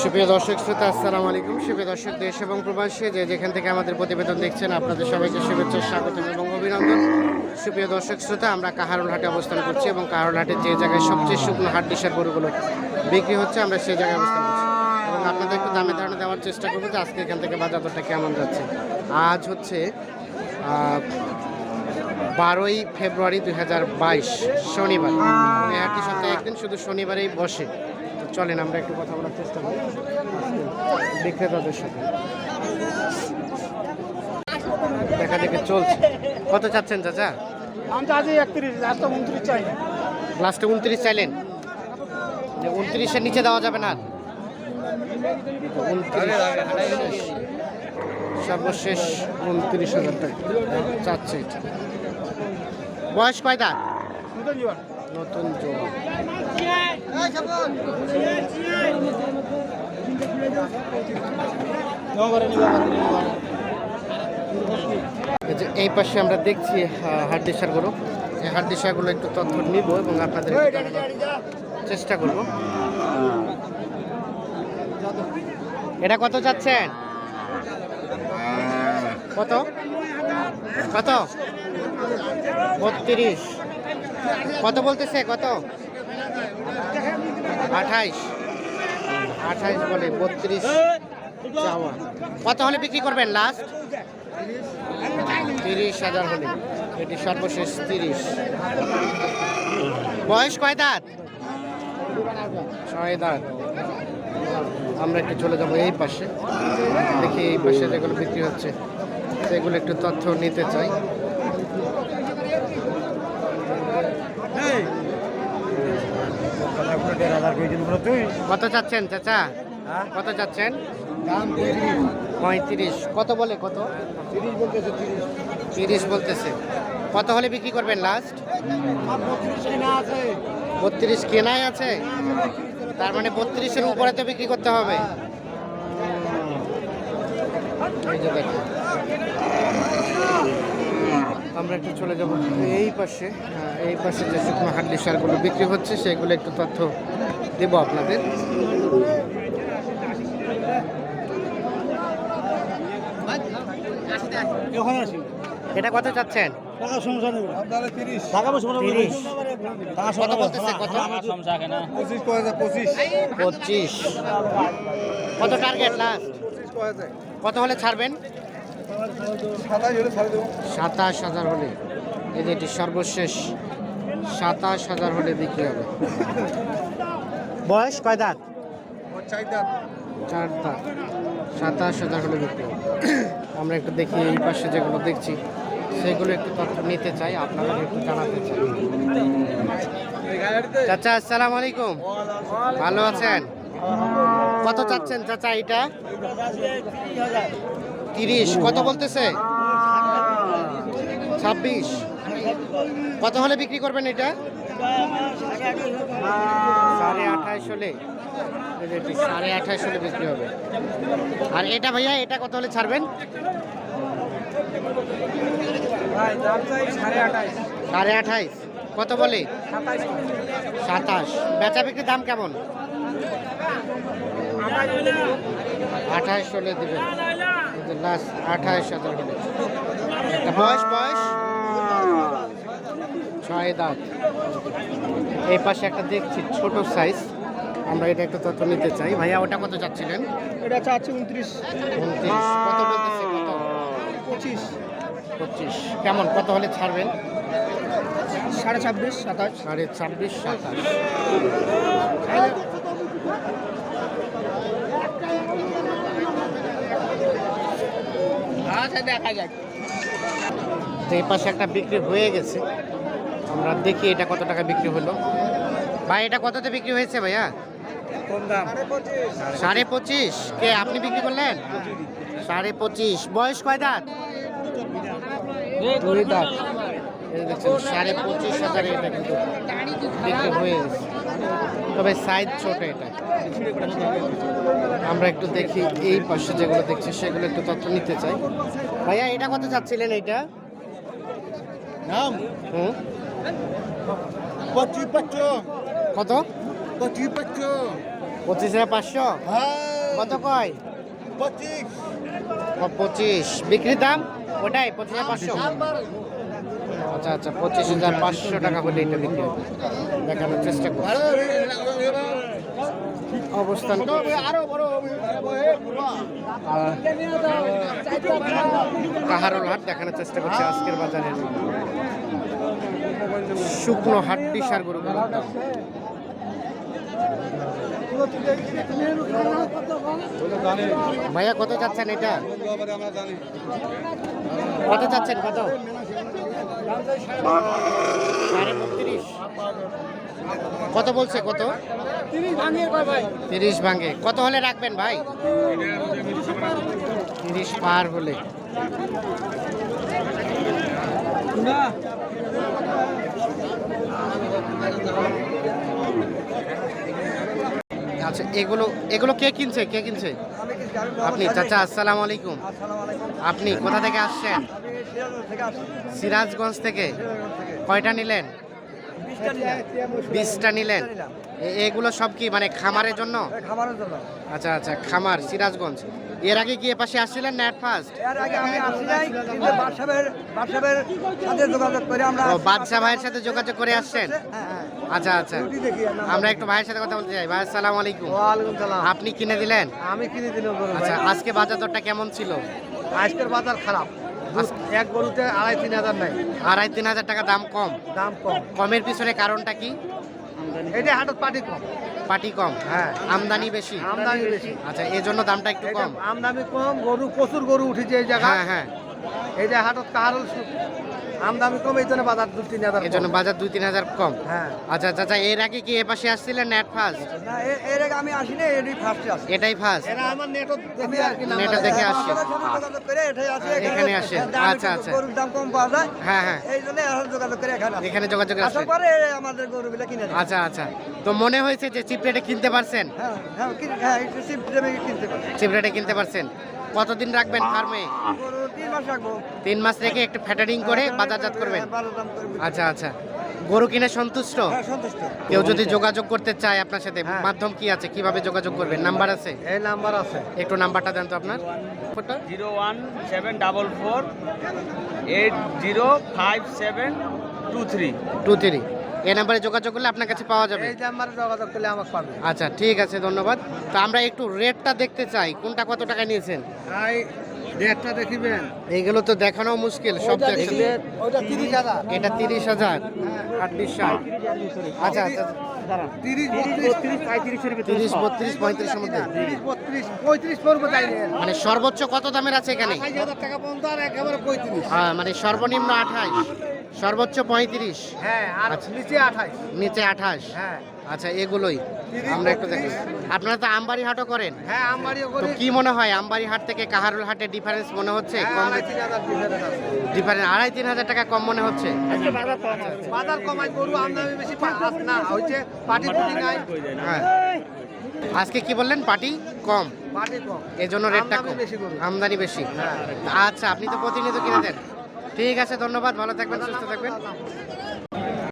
সুপ্রিয় দর্শক, শ্রোতা, আসসালামু আলাইকুম। সুপ্রিয় দর্শক, দেশ এবং প্রবাসী, যে যেখান থেকে আমাদের প্রতিবেদন দেখছেন, আপনাদের সবাইকে শুভেচ্ছা, স্বাগতম এবং অভিনন্দন। সুপ্রিয় দর্শক, শ্রোতা, আমরা কাহারুল হাটে অবস্থান করছি এবং কাহারুল হাটের যে জায়গায় সবচেয়ে শুকনো হাট ডিসার গরুগুলো বিক্রি হচ্ছে, আমরা সেই জায়গায় অবস্থান করছি। এবং আপনাদের একটু দামে ধারণা দেওয়ার চেষ্টা করব যে আজকে এখান থেকে বাজার দরটা কেমন যাচ্ছে। আজ হচ্ছে বারোই ফেব্রুয়ারি দুই হাজার বাইশ, শনিবার। হাটটি সপ্তাহে একদিন, শুধু শনিবারেই বসে। চলেন আমরা একটু কথা বলার চেষ্টা করি। বিক্রেতাদের সাথে। দেখা দেখে চলছে। কত চাচ্ছেন চাচা? আমি তো আজই একত্রিশ তো উনত্রিশ চাই। লাস্টে উনত্রিশ চাইলেন। যে উনত্রিশের নিচে দেওয়া যাবে না সর্বশেষ উনত্রিশ হাজার টাকা। চাচ্ছে এটা। বয়স কয় দাঁত নতুন জীবন নতুন জোয়ান। এই পাশে আমরা দেখছি হাট ডিসারগুলো এই হাট ডিসারগুলো একটু তথ্য নিব এবং আপনাদের চেষ্টা করব। এটা কত যাচ্ছেন কত? কত? বত্রিশ। কত বলতেছে? কত? আঠাইশ। আঠাইশ বলে বত্রিশ চাওয়া। কত হলে বিক্রি করবেন লাস্ট তিরিশ হাজার হলে। এটি সর্বশেষ তিরিশ। বয়স কয় দাঁত? ছয় দাঁত। আমরা একটু চলে যাব এই পাশে। দেখি এই পাশে যেগুলো বিক্রি হচ্ছে, সেগুলো একটু তথ্য নিতে চাই। কত চাচ্ছেন চাচা? কত চাচ্ছেন? পঁয়ত্রিশ। কত বলে কত? তিরিশ বলতেছে কত হলে বিক্রি করবেন লাস্ট বত্রিশ কেনাই আছে। তার মানে বত্রিশের উপরে তো বিক্রি করতে হবে। এই যে দেখো আমরা একটু চলে যাব এই পাশে হ্যাঁ, এই পাশে যে শুকনো হাড্ডি সারগুলো বিক্রি হচ্ছে সেগুলো একটু তথ্য দেব আপনাদের। এটা কত চাচ্ছেন? কত টার্গেট লাস্ট কত হলে ছাড়বেন? সাতাশ হাজার হলে। এই যে এটি সর্বশেষ সাতাশ হাজার হলে বিক্রি হবে। বয়স কয় দাঁত? চার দাঁত। সাতাশ হাজার হলে বিক্রি হবে। আমরা একটু দেখি এই পাশে যেগুলো দেখছি সেগুলো একটু তথ্য নিতে চাই আপনারা একটু জানাতে চাই। চাচা আসসালামু আলাইকুম। ভালো আছেন? কত চাচ্ছেন চাচা এটা তিরিশ কত বলতেছে? ছাব্বিশ। কত হলে বিক্রি করবেন এটা? সাড়ে আঠাইশ হলে। সাড়ে আঠাইশ হলে বিক্রি হবে। আর এটা ভাইয়া এটা কত হলে ছাড়বেন? সাড়ে আঠাশ। আঠাইশ কত বলে? সাতাশ। বেচা বিক্রির দাম কেমন? আঠাইশ হলে দিবেন। লাস্ট আঠাইশ হাজার বয়স বয়স? ছয় দাঁত। এই পাশে একটা দেখছি ছোট সাইজ আমরা এটা একটু তথ্য নিতে চাই। ভাইয়া ওটা কত চাচ্ছিলেন? এটা চাচ্ছি উনত্রিশ। উনত্রিশ। কত বলতেছে? কত? পঁচিশ। পঁচিশ। কেমন? কত হলে ছাড়বেন? সাড়ে ছাব্বিশ সাতাশ। সাড়ে ছাব্বিশ সাতাশ। আচ্ছা দেখা যাক। তো এই পাশে একটা বিক্রি হয়ে গেছে। আমরা দেখি এটা কত টাকা বিক্রি হলো। ভাই এটা কততে বিক্রি হয়েছে ভাইয়া? সাড়ে পঁচিশ। কে আপনি বিক্রি করলেন? সাড়ে পঁচিশ। বয়স কয় দাঁত? দুই দাঁত। সাড়ে পঁচিশ হাজার এটা কিন্তু বিক্রি হয়ে গেছে। তবে সাইজ ছোট এটা। আমরা একটু দেখি এই পাশে যেগুলো দেখছি সেগুলো একটু তথ্য নিতে চাই। ভাইয়া এটা কত চাচ্ছিলেন এইটা কত? পঁচিশ হাজার পাঁচশো? কত কয়? পঁচিশ। বিক্রির দাম? ওটাই পঁচিশ হাজার পাঁচশো। আচ্ছা আচ্ছা পঁচিশ হাজার পাঁচশো টাকা হলে এটা বিক্রি হবে। দেখানোর চেষ্টা করছি। অবস্থান আরও হাট দেখানোর চেষ্টা করছি আজকের বাজারের শুকনো হাড্ডি সার গরু ভাইয়া, কত চাচ্ছেন এটা? কত চাচ্ছেন কত? কত বলছে কত? তিরিশ ভাঙে। কত হলে রাখবেন ভাই? তিরিশ পার হলে। আচ্ছা এগুলো এগুলো কে কিনছে? কে কিনছে? আপনি চাচা আসসালাম আলাইকুম। আপনি কোথা থেকে আসছেন? সিরাজগঞ্জ থেকে? কয়টা নিলেন? বিশটা নিলেন। এগুলো সব কি মানে খামারের জন্য? আচ্ছা আচ্ছা খামার সিরাজগঞ্জ। এর আগে কি পাশে আসছিলেন নেট ফার্স্ট এর আগে আমি আসি নাই কিন্তু বাদশাহের বাদশাহের সাথে যোগাযোগ করে আমরা ও বাদশাহ ভাইয়ের সাথে যোগাযোগ করে আসছেন? হ্যাঁ হ্যাঁ। আচ্ছা আচ্ছা। আমরা একটু ভাইয়ের সাথে কথা বলতে চাই ভাই আসসালামু আলাইকুম। ওয়ালাইকুম সালাম। আপনি কিনে দিলেন? আমি কিনে দিলাম আচ্ছা আজকে বাজার দরটা কেমন ছিল? আজকের বাজার খারাপ। এক গরুতে আড়াই তিন হাজার নাই। আড়াই তিন হাজার টাকা দাম কম। দাম কম। কমের পিছনে কারণটা কি? এটা হাটত পাটি কম। পাটি কম। হ্যাঁ। আমদানি বেশি? আমদানি বেশি। আচ্ছা এই জন্য দামটা একটু কম। আমদানি কম গরু প্রচুর গরু উঠেছে এই জায়গায়। হ্যাঁ হ্যাঁ। এইটা হাটত কাহারল আমদানি কম এই জন্য বাজার দু তিন হাজার এই জন্য বাজার দুই তিন হাজার কম? হ্যাঁ। আচ্ছা আচ্ছা আচ্ছা এর আগে কি এ পাশে আসছিলেন নেট ফার্স্ট না এর আগে আমি আসি না এটাই ফার্স্টে আসি। এটাই ফার্স্ট এরা আমার নেটত দেখি আর কি নেটে দেখে আসছে। এটাই আসে এখানে আসে। আচ্ছা, আচ্ছা। গরুর দাম কম পাওয়া যায়। হ্যাঁ হ্যাঁ। এই জন্য এখন যোগাযোগ করে এখানে আসে। এখানে যোগাযোগ আসার আসছে। পরে আমাদের গরুগুলো কিনে দেয়। আচ্ছা আচ্ছা। তো মনে হয়েছে যে চিপ রেটে কিনতে পারছেন? হ্যাঁ হ্যাঁ হ্যাঁ চিপ দামে কিনতে পারি চিপ রেটে কিনতে পারছেন? কতদিন রাখবেন ফার্মে? তিন মাস রাখব। রেখে একটু ফ্যাটারিং করে বাজারজাত করবেন? আচ্ছা আচ্ছা। গরু কিনে সন্তুষ্ট? হ্যাঁ কেউ যদি যোগাযোগ করতে চায় আপনার সাথে হ্যাঁ। মাধ্যম কি আছে? কীভাবে যোগাযোগ করবেন? নাম্বার আছে? এই নাম্বার আছে। একটু নাম্বারটা দেন তো আপনার। Zero one seven double four eight zero five seven two three. Two three. এই নাম্বারে যোগাযোগ করলে আপনার কাছে পাওয়া যাবে। এই নাম্বারে যোগাযোগ করলে আমাকে পাবে। আচ্ছা ঠিক আছে ধন্যবাদ। তো আমরা একটু রেটটা দেখতে চাই কোনটা কত টাকা নিয়েছেন? ভাই রেটটা দেখিবেন। এইগুলো তো দেখানো মুশকিল সব হাজার। এটা তিরিশ হাজার আটত্রিশ ষাট। আচ্ছা আচ্ছা তিরিশ তিরিশ বত্রিশ। পঁয়ত্রিশের মধ্যে। তিরিশ বত্রিশ পঁয়ত্রিশ পড়ব মানে সর্বোচ্চ কত দামের আছে এখানে? আঠাশ হাজার টাকা পর্যন্ত আর একেবারে পঁয়ত্রিশ। হ্যাঁ, মানে সর্বনিম্ন আঠাশ সর্বোচ্চ পঁয়ত্রিশ। হ্যাঁ আর আচ্ছা। নিচে আঠাশ। নিচে আঠাশ। হ্যাঁ। আচ্ছা এগুলোই। আমরা একটু দেখি। আপনারা তো আমবাড়ি হাটও করেন। হ্যাঁ করি। কি মনে হয় আমবাড়ি হাট থেকে কাহারুল হাটে ডিফারেন্স মনে হচ্ছে? হ্যাঁ, কম আড়াই তিন হাজার ডিফারেন্স আড়াই তিন হাজার টাকা কম মনে হচ্ছে? বাজার কমাই গরু আমদানি বেশি না হচ্ছে পাটি ফুটি নাই। হ্যাঁ। আজকে কি বললেন? পার্টি কম। পাটি কম। এই জন্য রেটটা আমদানি কম। বেশি আমদানি বেশি। হ্যাঁ। আচ্ছা আপনি তো প্রতিনিয়ত কিনে দেন। ঠিক আছে ধন্যবাদ ভালো থাকবেন সুস্থ থাকবেন।